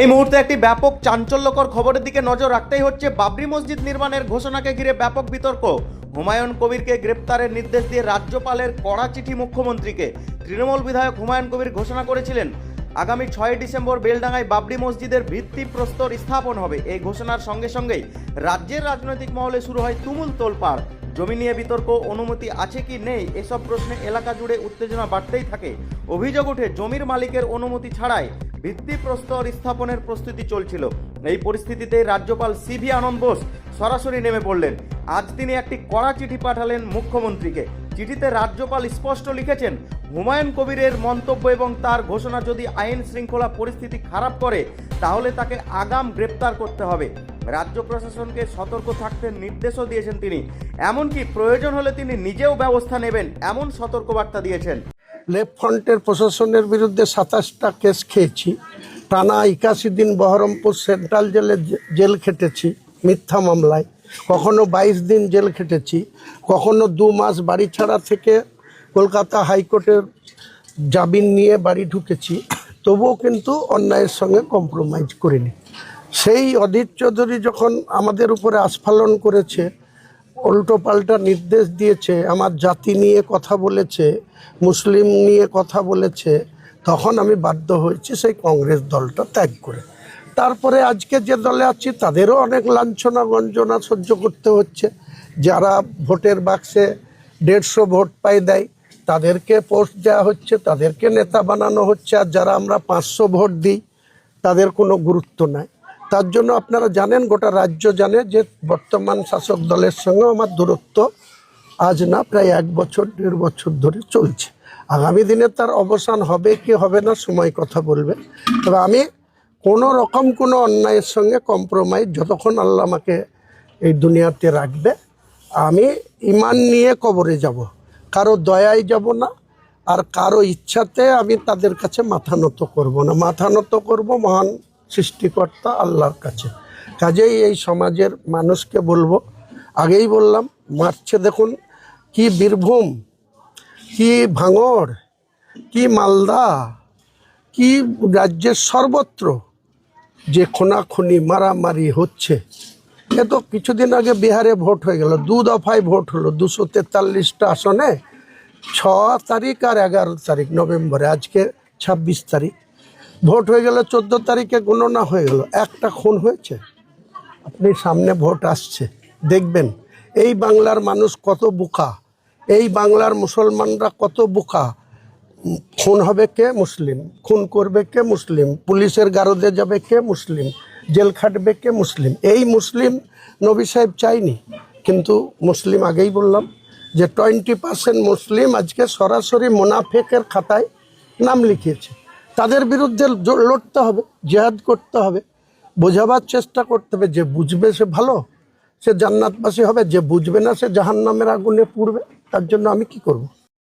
এই মুহূর্তে একটি ব্যাপক চাঞ্চল্যকর খবরের দিকে নজর রাখতেই হচ্ছে বাবরি মসজিদ নির্মাণের ঘোষণাকে ঘিরে ব্যাপক বিতর্ক। হুমায়ুন কবিরকে গ্রেপ্তারের নির্দেশ দিয়ে রাজ্যপালের কড়া চিঠি মুখ্যমন্ত্রীকে। তৃণমূল বিধায়ক হুমায়ুন কবির ঘোষণা করেছিলেন, আগামী ছয় ডিসেম্বর বেলডাঙ্গায় বাবরি মসজিদের ভিত্তিপ্রস্তর স্থাপন হবে। এই ঘোষণার সঙ্গে সঙ্গেই রাজ্যের রাজনৈতিক মহলে শুরু হয় তুমুল তোলপাড়। জমি নিয়ে বিতর্ক, অনুমতি আছে কি নেই? এসব প্রশ্নে এলাকা জুড়ে উত্তেজনা বাড়তেই থাকে। অভিযোগ উঠে জমির মালিকের অনুমতি ছাড়াই ভিত্তিপ্রস্তর স্থাপনের প্রস্তুতি চলছিল। এই পরিস্থিতিতে রাজ্যপাল সিভি আনন্দ বোস সরাসরি নেমে পড়লেন। আজ তিনি একটি কড়া চিঠি পাঠালেন মুখ্যমন্ত্রীকে। চিঠিতে রাজ্যপাল স্পষ্ট লিখেছেন হুমায়ুন কবিরের মন্তব্য এবং তার ঘোষণা যদি আইন শৃঙ্খলা পরিস্থিতি খারাপ করে, তাহলে তাকে আগাম গ্রেপ্তার করতে হবে। রাজ্য প্রশাসনকে সতর্ক থাকতে নির্দেশও দিয়েছেন তিনি। এমনকি প্রয়োজন হলে তিনি নিজেও ব্যবস্থা নেবেন, এমন সতর্কবার্তা দিয়েছেন। লেফট ফ্রন্টের প্রশাসনের বিরুদ্ধে সাতাশটা কেস খেয়েছি। টানা একাশি দিন বহরমপুর সেন্ট্রাল জেলে জেল খেটেছি মিথ্যা মামলায়। কখনো বাইশ দিন জেল খেটেছি, কখনো দু মাস বাড়ি ছাড়া থেকে কলকাতা হাইকোর্টের জামিন নিয়ে বাড়ি ঢুকেছি, তবুও কিন্তু অন্যায়ের সঙ্গে কম্প্রোমাইজ করিনি। সেই অধীর চৌধুরী যখন আমাদের উপরে আস্ফালন করেছে, উল্টো পাল্টা নির্দেশ দিয়েছে, আমার জাতি নিয়ে কথা বলেছে, মুসলিম নিয়ে কথা বলেছে, তখন আমি বাধ্য হয়েছি সেই কংগ্রেস দলটা ত্যাগ করে। তারপরে আজকে যে দলে আছি, তাদেরও অনেক লাঞ্ছনা গঞ্জনা সহ্য করতে হচ্ছে। যারা ভোটের বাক্সে দেড়শো ভোট পাই দেয় তাদেরকে পোস্ট দেওয়া হচ্ছে, তাদেরকে নেতা বানানো হচ্ছে, আর যারা আমরা পাঁচশো ভোট দিই, তাদের কোনো গুরুত্ব নাই। তার জন্য আপনারা জানেন, গোটা রাজ্য জানে যে বর্তমান শাসক দলের সঙ্গে আমার দূরত্ব আজ না, প্রায় এক বছর, দেড় বছর ধরে চলছে। আগামী দিনে তার অবসান হবে কি হবে না, সময় কথা বলবে। তবে আমি কোনো রকম কোনো অন্যায়ের সঙ্গে কম্প্রোমাইজ যতক্ষণ আল্লাহ আমাকে এই দুনিয়াতে রাখবে, আমি ইমান নিয়ে কবরে যাব। কারও দয়ায় যাব না, আর কারও ইচ্ছাতে আমি তাদের কাছে মাথা নত করব না। মাথা নত করব মহান সৃষ্টিকর্তা আল্লাহর কাছে। কাজেই এই সমাজের মানুষকে বলব, আগেই বললাম, মারছে দেখুন, কি বীরভূম, কি ভাঙড়, কি মালদা, কি রাজ্যের সর্বত্র যে খোনাখুনি, মারামারি হচ্ছে। এ তো কিছুদিন আগে বিহারে ভোট হয়ে গেল। দু দফায় ভোট হলো। দুশো তেতাল্লিশটা আসনে ছ তারিখ আর এগারো তারিখ নভেম্বরে। আজকে ছাব্বিশ তারিখ। ভোট হয়ে গেল চোদ্দ তারিখে গণনা হয়ে গেল। একটা খুন হয়েছে। আপনি সামনে ভোট আসছে। দেখবেন, এই বাংলার মানুষ কত বোকা। এই বাংলার মুসলমানরা কত বোকা। খুন হবে কে মুসলিম? খুন করবে কে মুসলিম? পুলিশের গারদে যাবে কে মুসলিম? জেল খাটবে কে মুসলিম? এই মুসলিম নবী সাহেব চাইনি। কিন্তু মুসলিম আগেই বললাম যে টোয়েন্টি পার্সেন্ট মুসলিম আজকে সরাসরি মোনাফেকের খাতায় নাম লিখিয়েছে। তাদের বিরুদ্ধে লড়তে হবে, জেহাদ করতে হবে, বোঝাবার চেষ্টা করতে হবে, যে বুঝবে সে ভালো, সে জান্নাতবাসী হবে, যে বুঝবে না সে জাহান্নামের আগুনে পুড়বে, তার জন্য আমি কি করব?